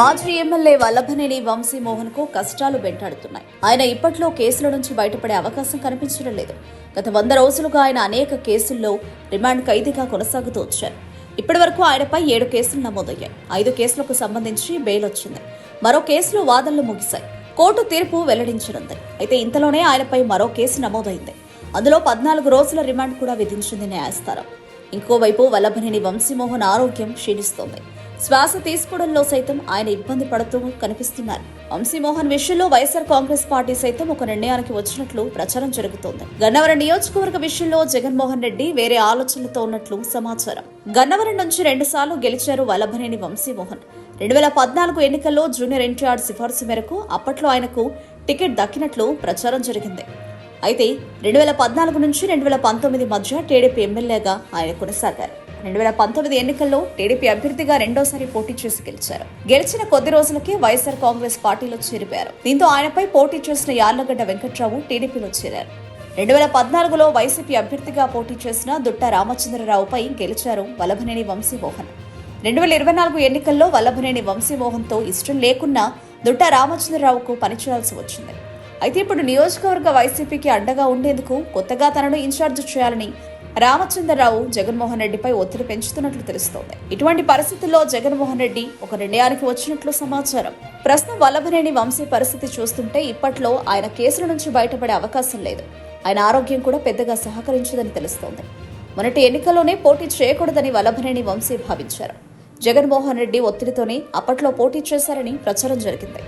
మాజీ ఎమ్మెల్యే వల్లభనేని వంశీమోహన్కు కష్టాలు వెంటాడుతున్నాయి. ఆయన ఇప్పట్లో కేసుల నుంచి బయటపడే అవకాశం కనిపించడం లేదు. గత వంద రోజులుగా ఆయన అనేక కేసుల్లో రిమాండ్ ఖైదీగా కొనసాగుతూ వచ్చారు. ఇప్పటి వరకు ఆయనపై ఏడు కేసులు నమోదయ్యాయి. ఐదు కేసులకు సంబంధించి బెయిల్ వచ్చింది. మరో కేసులో వాదనలు ముగిశాయి. కోర్టు తీర్పు వెల్లడించనుంది. అయితే ఇంతలోనే ఆయనపై మరో కేసు నమోదైంది. అందులో పద్నాలుగు రోజుల రిమాండ్ కూడా విధించింది న్యాయస్థానం. ఇంకోవైపు వల్లభనేని వంశీమోహన్ ఆరోగ్యం క్షీణిస్తోంది. శ్వాస తీసుకోవడంలో సైతం ఆయన ఇబ్బంది పడుతూ కనిపిస్తున్నారు. వంశీమోహన్ విషయంలో వైఎస్ఆర్ కాంగ్రెస్ పార్టీ సైతం ఒక నిర్ణయానికి వచ్చినట్లు ప్రచారం జరుగుతోంది. గన్నవరం నియోజకవర్గ విషయంలో జగన్మోహన్ రెడ్డి వేరే ఆలోచనలతో ఉన్నట్లు సమాచారం. గన్నవరం నుంచి రెండుసార్లు గెలిచారు వల్లభనేని వంశీమోహన్. రెండు వేల పద్నాలుగు ఎన్నికల్లో జూనియర్ ఎన్టీఆర్ సిఫార్సు మేరకు అప్పట్లో ఆయనకు టికెట్ దక్కినట్లు ప్రచారం జరిగింది. అయితే రెండు వేల పద్నాలుగు నుంచి రెండు వేల పంతొమ్మిది మధ్య టీడీపీ ఎమ్మెల్యేగా ఆయన కొనసాగారు. రెండు వేల పంతొమ్మిది ఎన్నికల్లో టీడీపీ అభ్యర్థిగా రెండోసారి పోటీ చేసి గెలిచారు. గెలిచిన కొద్ది రోజులకే వైఎస్ఆర్ కాంగ్రెస్ పార్టీలో చేరిపోయారు. దీంతో ఆయనపై పోటీ చేసిన యార్లగడ్డ వెంకట్రావు టీడీపీలో చేరారు. రెండు వేల పద్నాలుగులో వైసీపీ అభ్యర్థిగా పోటీ చేసిన దుట్ట రామచంద్రరావుపై గెలిచారు వల్లభనేని వంశీమోహన్. రెండు వేల ఇరవై నాలుగు ఎన్నికల్లో వల్లభనేని వంశీమోహన్తో ఇష్టం లేకున్నా దుట్ట రామచంద్రరావుకు పనిచేయాల్సి వచ్చింది. అయితే ఇప్పుడు నియోజకవర్గ వైసీపీకి అండగా ఉండేందుకు కొత్తగా తనను ఇన్ఛార్జ్ చేయాలని రామచంద్రరావు జగన్మోహన్ రెడ్డిపై ఒత్తిడి పెంచుతున్నట్లు తెలుస్తోంది. ఇటువంటి పరిస్థితుల్లో జగన్మోహన్ రెడ్డి ఒక నిర్ణయానికి వచ్చినట్లు సమాచారం. ప్రస్తుతం వల్లభనేని వంశీ పరిస్థితి చూస్తుంటే ఇప్పట్లో ఆయన కేసుల నుంచి బయటపడే అవకాశం లేదు. ఆయన ఆరోగ్యం కూడా పెద్దగా సహకరించదని తెలుస్తోంది. మొన్నటి ఎన్నికల్లోనే పోటీ చేయకూడదని వల్లభనేని వంశీ భావించారు. జగన్మోహన్ రెడ్డి ఒత్తిడితోనే అప్పట్లో పోటీ చేశారని ప్రచారం జరిగింది.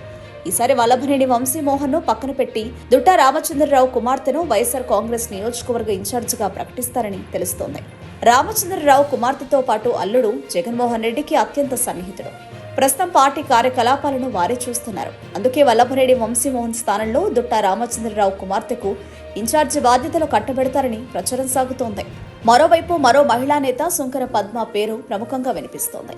ఈసారి వల్లభనేని వంశీమోహన్ను పక్కన పెట్టి దుట్ట రామచంద్రరావు కుమార్తెను వైఎస్ఆర్ కాంగ్రెస్ నియోజకవర్గ ఇన్ఛార్జిగా ప్రకటిస్తారని తెలుస్తోంది. రామచంద్రరావు కుమార్తెతో పాటు అల్లుడు జగన్మోహన్ రెడ్డికి అత్యంత సన్నిహితుడు. ప్రస్తుతం పార్టీ కార్యకలాపాలను వారే చూస్తున్నారు. అందుకే వల్లభనేని వంశీమోహన్ స్థానంలో దుట్ట రామచంద్రరావు కుమార్తెకు ఇన్ఛార్జి బాధ్యతలు కట్టబెడతారని ప్రచారం సాగుతోంది. మరోవైపు మరో మహిళా నేత శంకర పద్మ పేరు ప్రముఖంగా వినిపిస్తోంది.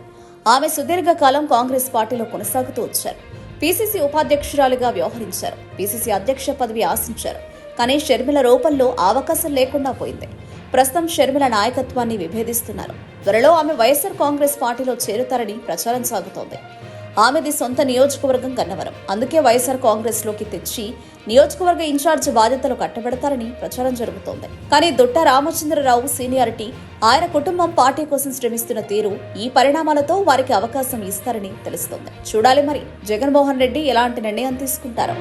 ఆమె సుదీర్ఘకాలం కాంగ్రెస్ పార్టీలో కొనసాగుతూ వచ్చారు. పీసీసీ ఉపాధ్యక్షురాలుగా వ్యవహరించారు. పీసీసీ అధ్యక్ష పదవి ఆశించారు. కానీ షర్మిల రూపంలో అవకాశం లేకుండా పోయింది. ప్రస్తుతం షర్మిల నాయకత్వాన్ని విభేదిస్తున్నారు. త్వరలో ఆమె వైఎస్ఆర్ కాంగ్రెస్ పార్టీలో చేరుతారని ప్రచారం సాగుతోంది. ఆమెది సొంత నియోజకవర్గం గన్నవరం అందుకే వైఎస్ఆర్ కాంగ్రెస్లోకి తెచ్చి నియోజకవర్గ ఇన్ఛార్జ్ బాధ్యతలు కట్టబెడతారని ప్రచారం జరుగుతోంది. కానీ దుట్ట రామచంద్రరావు సీనియారిటీ ఆయన కుటుంబం పార్టీ కోసం శ్రమిస్తున్న తీరు ఈ పరిణామాలతో వారికి అవకాశం ఇస్తారని తెలుస్తోంది. చూడాలి మరి జగన్మోహన్ రెడ్డి ఎలాంటి నిర్ణయం తీసుకుంటారో.